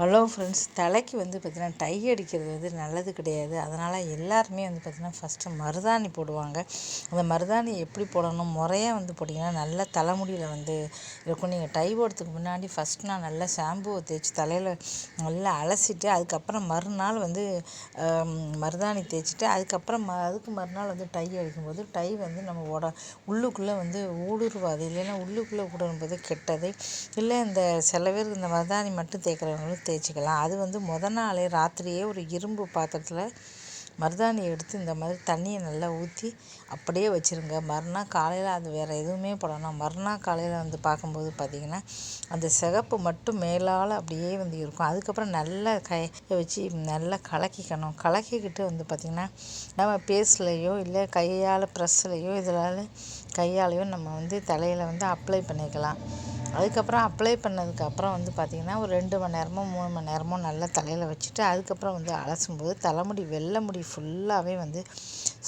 Hello friends தலைக்கு வந்து பார்த்திங்கன்னா டை அடிக்கிறது வந்து நல்லது கிடையாது. அதனால் எல்லாருமே வந்து பார்த்திங்கன்னா ஃபஸ்ட்டு மருதாணி போடுவாங்க. அந்த மருதாணி எப்படி போடணும்? முறையாக வந்து போட்டிங்கன்னா நல்ல தலைமுடியில் வந்து இருக்கும். நீங்கள் டை போடுறதுக்கு முன்னாடி ஃபஸ்ட் நான் நல்லா ஷாம்புவை தேய்ச்சி தலையில் நல்லா அலசிட்டு அதுக்கப்புறம் மறுநாள் வந்து மருதாணி தேய்ச்சிட்டு அதுக்கப்புறம் ம அதுக்கு மறுநாள் வந்து டை அடிக்கும்போது டை வந்து நம்ம உட உள்ளுக்குள்ளே வந்து ஊடுருவாது. இல்லைன்னா உள்ளுக்குள்ளே ஊடுரும்போது கெட்டது. இல்லை இந்த சில பேர் இந்த மருதாணி மட்டும் தேய்க்கிறவங்களும் தேய்ச்சிக்கலாம். அது வந்து மொதல் நாளே ராத்திரியே ஒரு இரும்பு பாத்திரத்தில் மருதாணி எடுத்து இந்த மாதிரி தண்ணியை நல்லா ஊற்றி அப்படியே வச்சுருங்க. மறுநாள் காலையில் அது வேறு எதுவுமே போடணும் மறுநாள் காலையில் வந்து பார்க்கும்போது பார்த்திங்கன்னா அந்த சிகப்பு மட்டும் மேலால் அப்படியே வந்து இருக்கும். அதுக்கப்புறம் நல்லா கையை வச்சு நல்லா கலக்கிக்கணும். கலக்கிக்கிட்டு வந்து பார்த்திங்கன்னா நம்ம பேஸ்ட்லேயோ இல்லை கையால் ப்ரெஸ்லேயோ இதனால் கையாலையோ நம்ம வந்து தலையில் வந்து அப்ளை பண்ணிக்கலாம். அதுக்கப்புறம் அப்ளை பண்ணதுக்கப்புறம் வந்து பார்த்திங்கன்னா ஒரு ரெண்டு மணி நேரமோ மூணு மணி நேரமோ நல்லா தலையில் வச்சுட்டு அதுக்கப்புறம் வந்து அலசும்போது தலைமுடி வெள்ளை முடி ஃபுல்லாகவே வந்து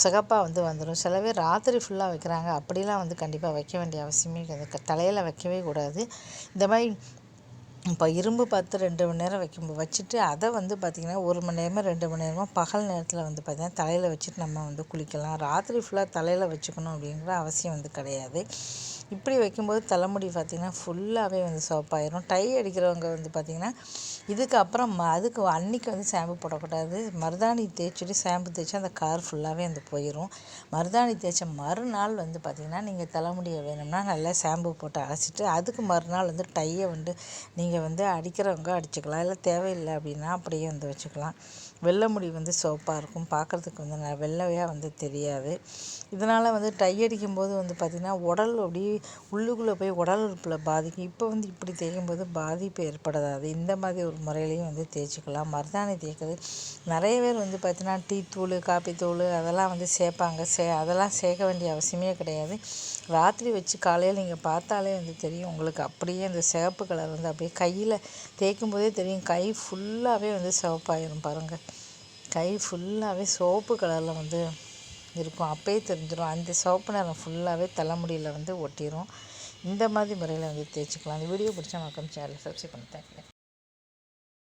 சிகப்பாக வந்து வந்துடும் சில பேர் ராத்திரி ஃபுல்லாக வைக்கிறாங்க. அப்படிலாம் வந்து கண்டிப்பாக வைக்க வேண்டிய அவசியமே கிடையாது. தலையில் வைக்கவே கூடாது. இந்த மாதிரி இப்போ இரும்பு பார்த்து ரெண்டு மணி நேரம் வைக்கும் வச்சுட்டு அதை வந்து பார்த்திங்கன்னா ஒரு மணி நேரமாக ரெண்டு மணி நேரமாக பகல் நேரத்தில் வந்து பார்த்திங்கன்னா தலையில் வச்சுட்டு நம்ம வந்து குளிக்கலாம். ராத்திரி ஃபுல்லாக தலையில் வச்சுக்கணும் அப்படிங்கிற அவசியம் வந்து கிடையாது. இப்படி வைக்கும்போது தலைமுடி பார்த்திங்கன்னா ஃபுல்லாகவே வந்து சோப்பாயிரும் டை அடிக்கிறவங்க வந்து பார்த்திங்கன்னா இதுக்கப்புறம் அதுக்கு அன்றைக்கி வந்து ஷாம்பு போடக்கூடாது. மருதாணி தேய்ச்சிட்டு ஷாம்பு தேய்ச்சி அந்த கார் ஃபுல்லாகவே வந்து போயிடும் மருதாணி தேய்ச்ச மறுநாள் வந்து பார்த்திங்கன்னா நீங்கள் தலைமுடியை வேணும்னா நல்லா ஷாம்பு போட்டு அரைச்சிட்டு அதுக்கு மறுநாள் வந்து டையை வந்து நீங்கள் வந்து அடிக்கிறவங்க அடிச்சுக்கலாம். இல்லை தேவையில்லை அப்படின்னா அப்படியே வந்து வச்சுக்கலாம். வெள்ளை முடி வந்து சோப்பாக இருக்கும். பார்க்குறதுக்கு வந்து வெள்ளையாக வந்து தெரியாது. இதனால் வந்து டை அடிக்கும்போது வந்து பார்த்திங்கன்னா உடல் அப்படியே உள்ளுக்குள்ளே போய் உடல் உறுப்பில் பாதிக்கும். இப்போ வந்து இப்படி தேய்க்கும்போது பாதிப்பு ஏற்படாது. இந்த மாதிரி ஒரு முறையிலையும் வந்து தேய்ச்சிக்கலாம். மருதாணி தேய்க்கிறது. நிறைய பேர் வந்து பார்த்தீங்கன்னா டீ தூள் காப்பி தூள் அதெல்லாம் வந்து சேர்ப்பாங்க. சே அதெல்லாம் சேர்க்க வேண்டிய அவசியமே கிடையாது. ராத்திரி வச்சு காலையில் நீங்கள் பார்த்தாலே வந்து தெரியும். உங்களுக்கு அப்படியே அந்த சிவப்பு கலர் வந்து அப்படியே கையில் தேய்க்கும் போதே தெரியும். கை ஃபுல்லாகவே வந்து சிவப்பாயிரும் பாருங்கள் கை ஃபுல்லாகவே சோப்பு கலரில் வந்து இருக்கும். அப்போயே தெரிஞ்சிடும் அந்த சிவப்பு நிறம் ஃபுல்லாகவே தலைமுடியில் வந்து ஒட்டிடும் இந்த மாதிரி முறையில் வந்து தேய்ச்சிக்கலாம். அந்த வீடியோ பிடிச்சா மக்கம் சேனல் சப்ஸ்கிரைப் பண்ணி தேங்க்யூ